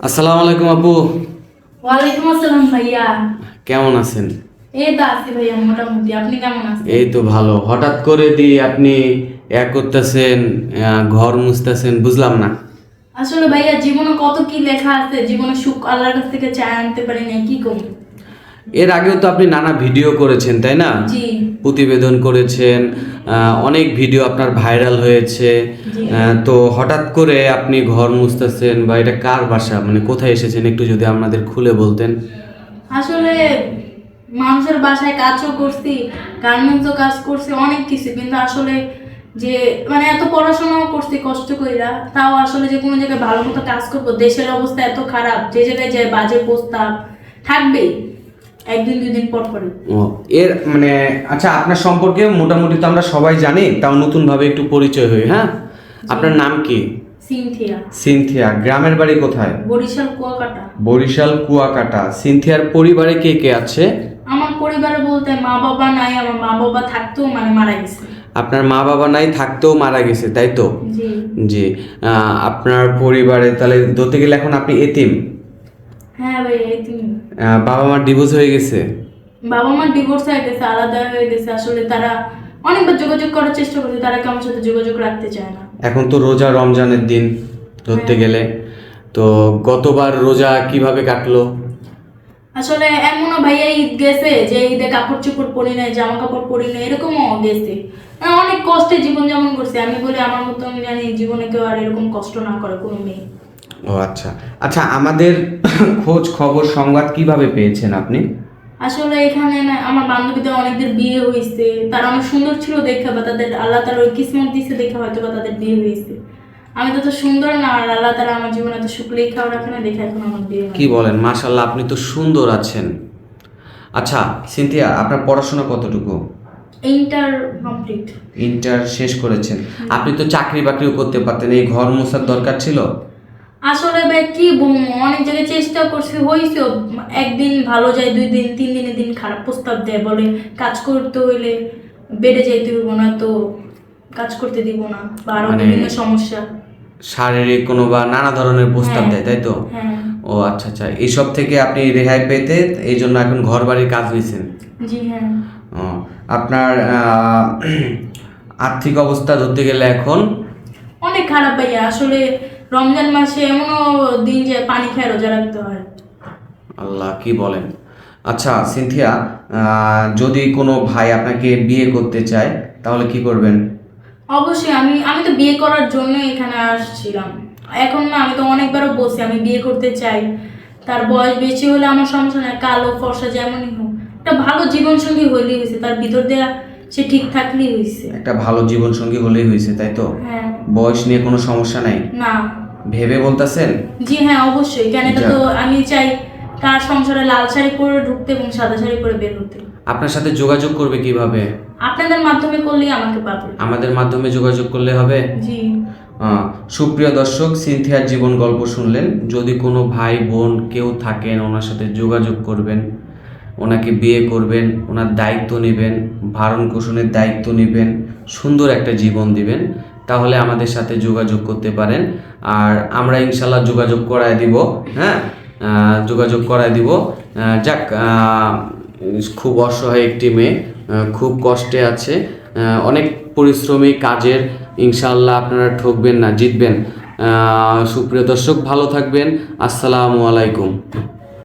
আসসালামু আলাইকুম আপু। ওয়ালাইকুম আসসালাম ভাইয়া। কেমন আছেন? এই তো আছি ভাইয়া মোটামুটি। আপনি কেমন আছেন? এই তো ভালো। হঠাৎ করে দি আপনি এক করতেছেন ঘর মুছতেছেন বুঝলাম না। আসলে ভাইয়া জীবনে কত কি লেখা আছে? জীবনে সুখ আল্লাহর কাছ থেকে চায় আনতে পারি না কি করি এর আগেও তো আপনি নানা ভিডিও করেছেন তাই না? জি। প্রতিবেদন করেছেন অনেক ভিডিও আপনার ভাইরাল হয়েছে। তো হঠাৎ করে আপনি ঘর মুছতেছেন বা এটা কার বাসা? মানে কোথায় এসেছেন? একটু যদি আমাদের খুলে বলতেন। আসলে মানুষের বাসায় কাজও করছি গার্মেন্টসও কাজ করছি অনেক কিছু। কিন্তু আসলে যে মানে এত পড়াশোনাও করছি কষ্ট কইরা তাও আসলে যে কোনো জায়গায় ভালো মতো কাজ করব দেশের অবস্থা এত খারাপ যে জায়গায় যায় বাজে প্রস্তাব থাকবেই। একদিন দুই দিন পর। পরে এর মানে আচ্ছা আপনার সম্পর্কে মোটামুটি তো আমরা সবাই জানি তাও নতুনভাবে একটু পরিচয় হই হ্যাঁ? আপনার নাম কি? সিনথিয়া। সিনথিয়া গ্রামের বাড়ি কোথায়? বরিশাল কুয়াকাটা। বরিশাল কুয়াকাটা। সিনথিয়ার পরিবারে কে কে আছে? আমার পরিবারে বলতে মা বাবা নাই আমার মা বাবা থাকতেও মানে মারা গেছে। আপনার মা বাবা নাই থাকতেও মারা গেছে তাই তো? জি। আপনার পরিবারে তাহলে ধরতে গেলে এখন আপনি এতিম? হ্যাঁ ভাই এই তুমি আহ, বাবা মার ডিভোর্স হয়ে গেছে। বাবা মার ডিভোর্স হয়ে গেছে আলাদা হয়ে গেছে। আসলে তারা অনেকবার যোগাযোগ করার চেষ্টা করছে তারা কেমন সাথে যোগাযোগ রাখতে চায় না। এখন তো রোজা রমজানের দিন ধরতে গেলে। তো গতবার রোজা কীভাবে কাটলো? আসলে এমনও ভাইয়া ঈদ গেছে যে ঈদে কাপড় চোপড় পরি নাই জামা কাপড় পরি নাই এরকমও গেছে। মানে অনেক কষ্টে জীবন যেমন করছে। আমি বলি আমার মতো আমি জানি জীবনে কেউ আর এরকম কষ্ট না করে কোনো মেয়ে। ও আচ্ছা। আচ্ছা আমাদের খোঁজ খবর সংবাদ কীভাবে পেয়েছেন আপনি? আসলে এখানে না আমার বান্ধবীদের অনেকদের বিয়ে হয়েছে। তারা অনেক সুন্দর ছিল দেখে বা তাদের আল্লাহ তার ওই কিসমত দিছে দেখে হয়তো বা তাদের বিয়ে হয়েছে। আমি তো তো সুন্দর না আর আল্লাহ তারা আমার জীবনে এত সুখ লেখাও রাখে না দেখে এখন আমার বিয়ে কি বলেন? মাশাল্লাহ আপনি তো সুন্দর আছেন। আচ্ছা সিনথিয়া আপনার পড়াশোনা কতটুকু? Inter complete. ইন্টার শেষ করেছেন। আপনি তো চাকরি বাকরিও করতে পারতেন এই ঘর মোছার দরকার ছিল? আসলে ভাই কি অনেক জায়গায় চেষ্টা করছি হয়েছে একদিন ভালো যায় দুই দিন তিন দিনের দিন খারাপ প্রস্তাব দেয় বলে কাজ করতে হইলে বেড়ে যাইতে হইব না তো কাজ করতে দিব না বা আরও মানে- বিভিন্ন সমস্যা। শারীরিক কোনো বা নানা ধরনের প্রস্তাব হ্যাঁ। দেয় তাই তো? হ্যাঁ। ও আচ্ছা আচ্ছা এইসব থেকে আপনি রেহাই পেতে এই জন্য এখন ঘর বাড়ির কাজ নিয়েছেন জি হ্যাঁ। আপনার আর্থিক অবস্থা ধরতে গেলে এখন? অনেক খারাপ ভাইয়া আসলে রমজান মাসে এমনও দিন যে পানি খেয়ে রোজা রাখতে হয়। আল্লাহ কি বলেন? আচ্ছা সিনথিয়া যদি কোনো ভাই আপনাকে বিয়ে করতে চায় তাহলে কি করবেন? অবশ্যই আমি আমি তো বিয়ে করার জন্য এখানে আসছিলাম। এখন না আমি তো অনেকবারও বলছি আমি বিয়ে করতে চাই। তার বয়স বেশি হলে আমার সমস্যা নাই কালো ফর্সা যেমনই হোক। একটা ভালো জীবনসঙ্গী হইলেই হয়েছে তার ভিতর দেয়া সে ঠিক থাকলেই হয়েছে একটা ভালো জীবনসঙ্গী হলেই হয়েছে তাই তো? হ্যাঁ। বয়স নিয়ে কোনো সমস্যা নাই? না। ভেবে বলতেছেন? জি হ্যাঁ অবশ্যই। কেন এটা তো আমি চাই তার সংসারে লাল শাড়ি পরে ঢুকতে এবং সাদা শাড়ি পরে বের হতে। আপনার সাথে যোগাযোগ করবে কীভাবে? আপনাদের মাধ্যমে করলেই আমাকে পাবে। আমাদের মাধ্যমে যোগাযোগ করলে হবে? জি। সুপ্রিয় দর্শক সিনথিয়ার জীবন গল্প শুনলেন। যদি কোনো ভাই বোন কেউ থাকেন ওনার সাথে যোগাযোগ করবেন। ওনাকে বিয়ে করবেন, ওনার দায়িত্ব নেবেন, ভারণ পোষণের দায়িত্ব নেবেন, সুন্দর একটা জীবন দিবেন, তাহলে আমাদের সাথে যোগাযোগ করতে পারেন। আর আমরা ইনশাল্লাহ যোগাযোগ করায় দিব হ্যাঁ? যোগাযোগ করায় দিব। যাক খুব অসহায় একটি মেয়ে খুব কষ্টে আছে। অনেক পরিশ্রমী কাজের, ইনশাল্লাহ আপনারা ঠকবেন না, জিতবেন। সুপ্রিয় দর্শক, ভালো থাকবেন। আসসালামু আলাইকুম।